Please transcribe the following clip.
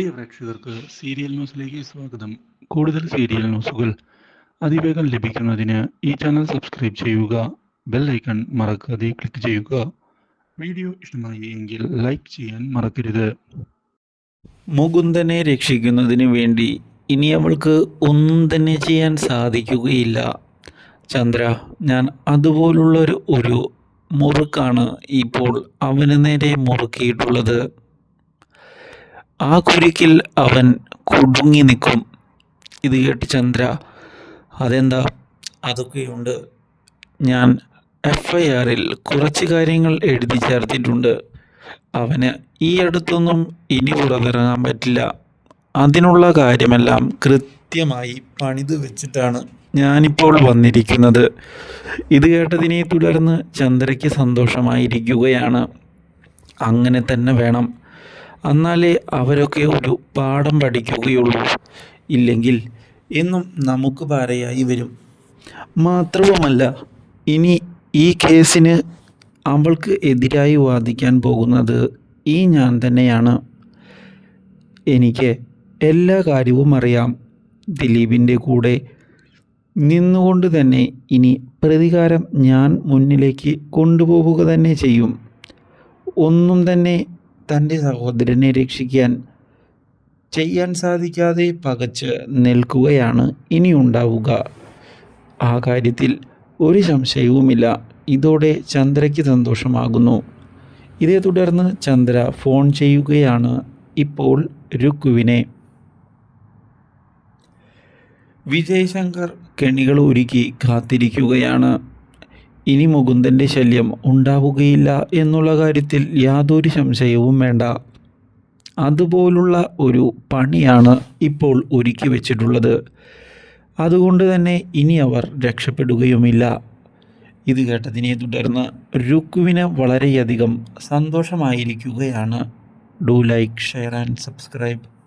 പ്രിയ പ്രേക്ഷകർക്ക് സീരിയൽ ന്യൂസിലേക്ക് സ്വാഗതം. കൂടുതൽ സീരിയൽ ന്യൂസുകൾ അതിവേഗം ലഭിക്കുന്നതിന് ഈ ചാനൽ സബ്സ്ക്രൈബ് ചെയ്യുക ബെൽ ഐക്കൺ മറക്കാതെ ക്ലിക്ക് ചെയ്യുക. വീഡിയോ ഇഷ്ടമായി എങ്കിൽ ലൈക്ക് ചെയ്യാൻ മറക്കരുത്. മുകുന്ദനെ രക്ഷിക്കുന്നതിന് വേണ്ടി ഇനി അവൾക്ക് ഒന്നും തന്നെ ചെയ്യാൻ സാധിക്കുകയില്ല. ചന്ദ്ര ഞാൻ അതുപോലുള്ളൊരു ഒരു മുറുക്കാണ് ഇപ്പോൾ അവന് നേരെ മുറുക്കിയിട്ടുള്ളത്. ആ കുരുക്കിൽ അവൻ കുടുങ്ങി നിൽക്കും. ഇത് കേട്ട് ചന്ദ്ര അതെന്താ? അതൊക്കെയുണ്ട്. ഞാൻ എഫ് ഐ ആറിൽ കുറച്ച് കാര്യങ്ങൾ എഴുതി ചേർത്തിട്ടുണ്ട്. അവന് ഈ അടുത്തൊന്നും ഇനി പുറത്തിറങ്ങാൻ പറ്റില്ല. അതിനുള്ള കാര്യമെല്ലാം കൃത്യമായി പണിത് വെച്ചിട്ടാണ് ഞാനിപ്പോൾ വന്നിരിക്കുന്നത്. ഇത് കേട്ടതിനെ തുടർന്ന് ചന്ദ്രയ്ക്ക് സന്തോഷമായിരിക്കുകയാണ്. അങ്ങനെ തന്നെ വേണം. എന്നാലേ അവരൊക്കെ ഒരു പാഠം പഠിക്കുകയുള്ളൂ. ഇല്ലെങ്കിൽ എന്നും നമുക്ക് പാരയായി വരും. മാത്രവുമല്ല ഇനി ഈ കേസിന് അവൾക്ക് എതിരായി വാദിക്കാൻ പോകുന്നത് ഈ ഞാൻ തന്നെയാണ്. എനിക്ക് എല്ലാ കാര്യവും അറിയാം. ദിലീപിന്റെ കൂടെ നിന്നുകൊണ്ട് തന്നെ ഇനി പ്രതികാരം ഞാൻ മുന്നിലേക്ക് കൊണ്ടുപോവുക തന്നെ ചെയ്യും. ഒന്നും തന്നെ തന്റെ സഹോദരനെ രക്ഷിക്കാൻ ചെയ്യാൻ സാധിക്കാതെ പകച്ച് നിൽക്കുകയാണ് ഇനി ഉണ്ടാവുക. ആ കാര്യത്തിൽ ഒരു സംശയവുമില്ല. ഇതോടെ ചന്ദ്രയ്ക്ക് സന്തോഷമാകുന്നു. ഇതേ തുടർന്ന് ചന്ദ്ര ഫോൺ ചെയ്യുകയാണ് ഇപ്പോൾ രുക്കുവിനെ. വിജയശങ്കർ കെണികൾ ഒരുക്കി കാത്തിരിക്കുകയാണ്. ഇനി മുകുന്ദന്റെ ശല്യം ഉണ്ടാവുകയില്ല എന്നുള്ള കാര്യത്തിൽ യാതൊരു സംശയവും വേണ്ട. അതുപോലുള്ള ഒരു പണിയാണ് ഇപ്പോൾ ഒരുക്കി വെച്ചിട്ടുള്ളത്. അതുകൊണ്ട് തന്നെ ഇനി അവർ രക്ഷപ്പെടുകയുമില്ല. ഇത് കേട്ടതിനെ തുടർന്ന് രുക്കുവിന് വളരെയധികം സന്തോഷമായിരിക്കുകയാണ്. Do like share and subscribe.